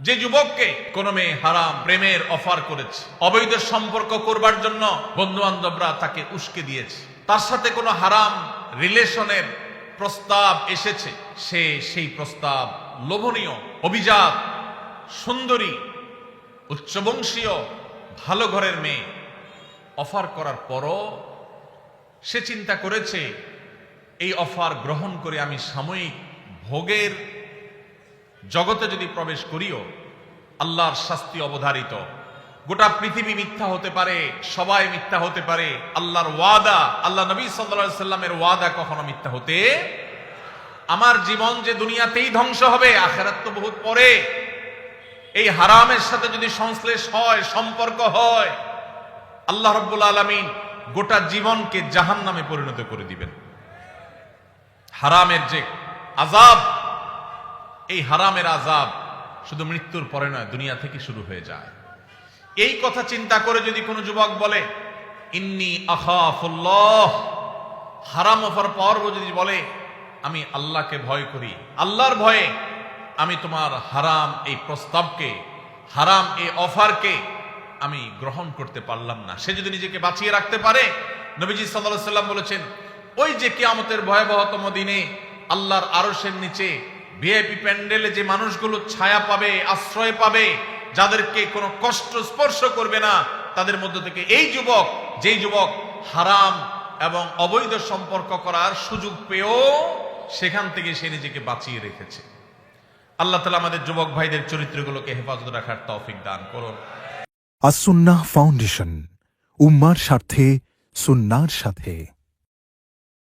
যে যুবককে কোন মেয়ে হারাম প্রেমের অফার করেছে, অবৈধ সম্পর্ক করবার জন্য বন্ধু বান্ধবরা তাকে উস্কে দিয়েছে, তার সাথে কোনো হারাম রিলেশনের প্রস্তাব এসেছে, সে সেই প্রস্তাব লোভনীয়, অভিজাত, সুন্দরী, উচ্চবংশীয়, ভালো ঘরের মেয়ে অফার করার পরও সে চিন্তা করেছে, এই অফার গ্রহণ করে আমি সাময়িক ভোগের জগতে যদি প্রবেশ করিও, আল্লাহর শাস্তি অবধারিত। গোটা পৃথিবী মিথ্যা হতে পারে, সবাই মিথ্যা হতে পারে, আল্লাহর ওয়াদা, আল্লাহ নবী সাল্লা সাল্লামের ওয়াদা কখনো মিথ্যা হতে আমার জীবন যে দুনিয়াতেই ধ্বংস হবে, আখেরাত তো বহুত পরে। এই হারামের সাথে যদি সংশ্লেষ হয়, সম্পর্ক হয়, আল্লাহ রব্বুল আলমিন গোটা জীবনকে জাহান নামে পরিণত করে দিবেন। হারামের যে আজাব এই হারামের আজাব শুধু মৃত্যুর পরে নয়, দুনিয়া থেকে শুরু হয়ে যায়। এই কথা চিন্তা করে যদি কোনো যুবক বলে, ইন্নি আখাফুল্লাহ হারাম অফার পর্ব যদি বলে, আমি আল্লাহকে ভয় করি, আল্লাহর ভয়ে আমি তোমার হারাম এই প্রস্তাবকে, হারাম এই অফারকে আমি গ্রহণ করতে পারলাম না। সে যদি নিজেকে বাঁচিয়ে রাখতে পারে, নবীজি সাল্লাহ সাল্লাম বলেছেন, ওই যে কিয়ামতের ভয়াবহতম দিনে আল্লাহর আরসের নিচে ভিআইপি প্যান্ডেলে যে মানুষগুলো ছায়া পাবে, আশ্রয় পাবে, যাদেরকে কোনো কষ্ট স্পর্শ করবে না, তাদের মধ্য থেকে এই যুবক, যেই যুবক হারাম এবং অবৈধ সম্পর্ক করার সুযোগ পেয়েও সেখান থেকে সে নিজেকে বাঁচিয়ে রেখেছে। আল্লাহ তালা আমাদের যুবক ভাইদের চরিত্রগুলোকে হেফাজত রাখার তৌফিক দান করুন। আসুন্নাহ ফাউন্ডেশন, উম্মার স্বার্থে, সুন্নার সাথে।